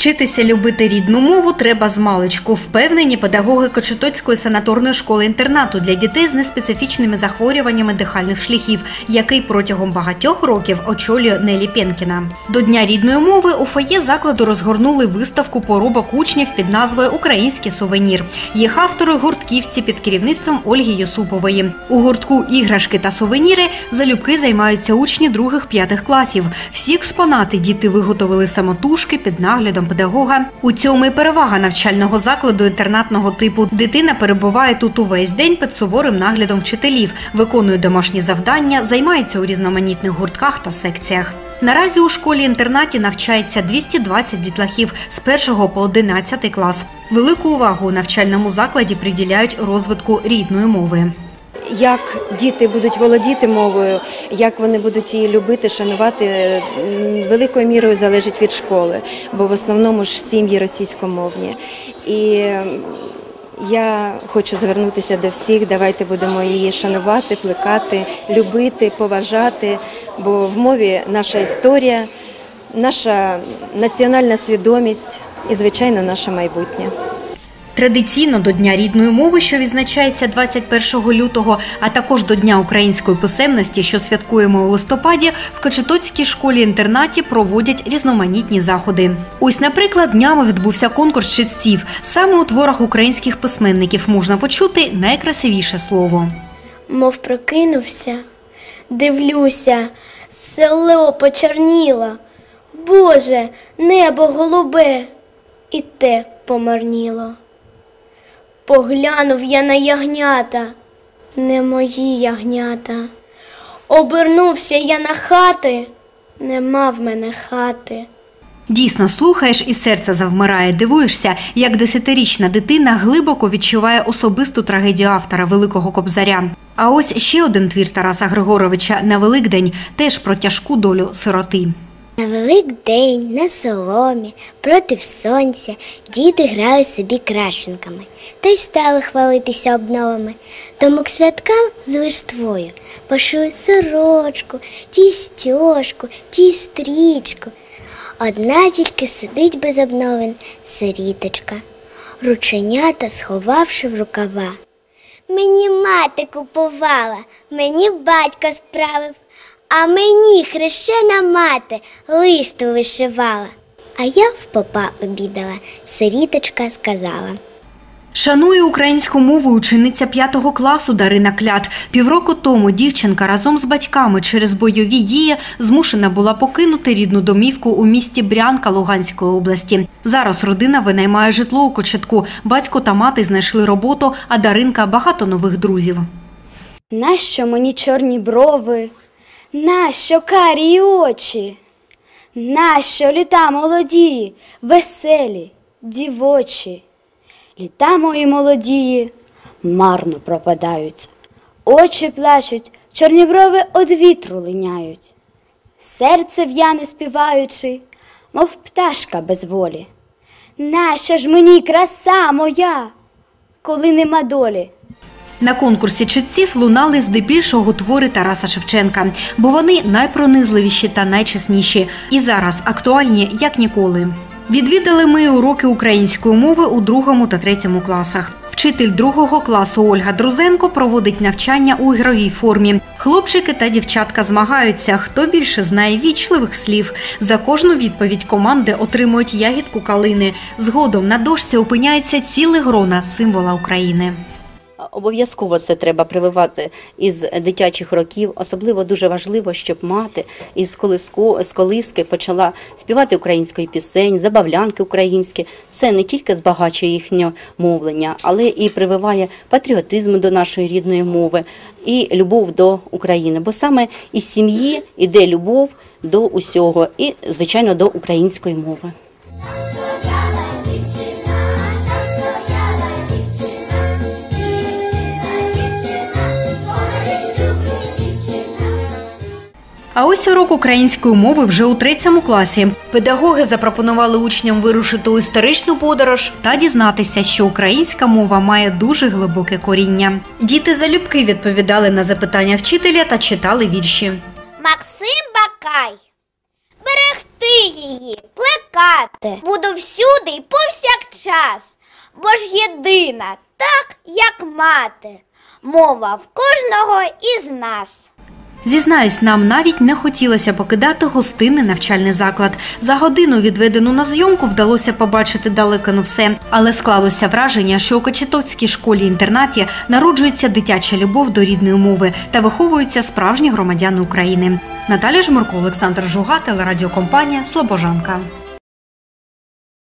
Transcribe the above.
Вчитися любити рідну мову треба з маличку. Впевнені педагоги Кочетоцької санаторної школи інтернату для дітей з неспецифічними захворюваннями дихальних шляхів, який протягом багатьох років очолює Нелі Пенкіна. До Дня рідної мови у фоє закладу розгорнули виставку поробок учнів під назвою Український сувенір. Їх автори гуртківці під керівництвом Ольги Юсупової. У гуртку іграшки та сувеніри залюбки займаються учні других-п'ятих класів. Всі експонати діти виготовили самотужки під наглядом педагога. У цьому і перевага навчального закладу інтернатного типу. Дитина перебуває тут увесь день під суворим наглядом вчителів, виконує домашні завдання, займається у різноманітних гуртках та секціях. Наразі у школі-інтернаті навчається 220 дітлахів з 1 по 11 клас. Велику увагу у навчальному закладі приділяють розвитку рідної мови. Як діти будуть володіти мовою, як вони будуть її любити, шанувати, великою мірою залежить від школи, бо в основному ж сім'ї російськомовні. І я хочу звернутися до всіх. Давайте будемо її шанувати, плекати, любити, поважати, бо в мові наша історія, наша національна свідомість і, звичайно, наше майбутнє. Традиційно до Дня рідної мови, що відзначається 21 лютого, а також до Дня української писемності, що святкуємо у листопаді, в Качетоцькій школі-інтернаті проводять різноманітні заходи. Ось, наприклад, днями відбувся конкурс читців. Саме у творах українських письменників можна почути найкрасивіше слово. Мов прокинувся, дивлюся, село почорніло. Боже, небо голубе, і те помарніло. Поглянув я на ягнята, не мої ягнята. Обернувся я на хати, нема в мене хати. Дійсно слухаєш і серце завмирає. Дивуєшся, як десятирічна дитина глибоко відчуває особисту трагедію автора Великого Кобзаря. А ось ще один твір Тараса Григоровича на Великдень теж про тяжку долю сироти. На Великдень на соломі проти сонця діти грали собі крашенками та й стали хвалитися обновами. Тому к святкам з лиштвою пошили сорочку, ті стьожку, ті стрічку. Одна тільки сидить без обновин сиріточка, рученята сховавши в рукава. Мені мати купувала, мені батько справив, а мені хрещена мати лишту вишивала. А я в попа обідала, сиріточка сказала. Шанує українську мову учениця п'ятого класу Дарина Клят. Півроку тому дівчинка разом з батьками через бойові дії змушена була покинути рідну домівку у місті Брянка Луганської області. Зараз родина винаймає житло у Кочетку. Батько та мати знайшли роботу, а Даринка багато нових друзів. Нащо мені чорні брови? Нащо карі очі? Нащо літа молоді, веселі, дівочі? Літа мої молодії марно пропадаються, очі плачуть, чорні брови од вітру линяють. Серце в'яне співаючи, мов пташка без волі. Нащо ж мені краса моя, коли нема долі? На конкурсі читців лунали здебільшого твори Тараса Шевченка, бо вони найпронизливіші та найчесніші. І зараз актуальні як ніколи. Відвідали ми уроки української мови у другому та третьому класах. Вчитель другого класу Ольга Друзенко проводить навчання у ігровій формі. Хлопчики та дівчатка змагаються, хто більше знає вічливих слів. За кожну відповідь команди отримують ягідку калини. Згодом на дошці опиняється ціле грона символа України. Обов'язково це треба прививати із дитячих років. Особливо дуже важливо, щоб мати із колиску, з колиски почала співати української пісень, забавлянки українські. Це не тільки збагачує їхнє мовлення, але і прививає патріотизм до нашої рідної мови і любов до України. Бо саме із сім'ї йде любов до усього і, звичайно, до української мови. А ось урок української мови вже у третьому класі. Педагоги запропонували учням вирушити у історичну подорож та дізнатися, що українська мова має дуже глибоке коріння. Діти залюбки відповідали на запитання вчителя та читали вірші. Максим Бакай. Берегти її плекати. Буду всюди і повсякчас, бо ж єдина, так як мати, мова в кожного із нас. Зізнаюсь, нам навіть не хотілося покидати гостинний навчальний заклад. За годину, відведену на зйомку, вдалося побачити далеко не все, але склалося враження, що у Кочетовській школі-інтернаті народжується дитяча любов до рідної мови та виховуються справжні громадяни України. Наталя Жмурко, Олександр Жуга, телерадіокомпанія Слобожанка.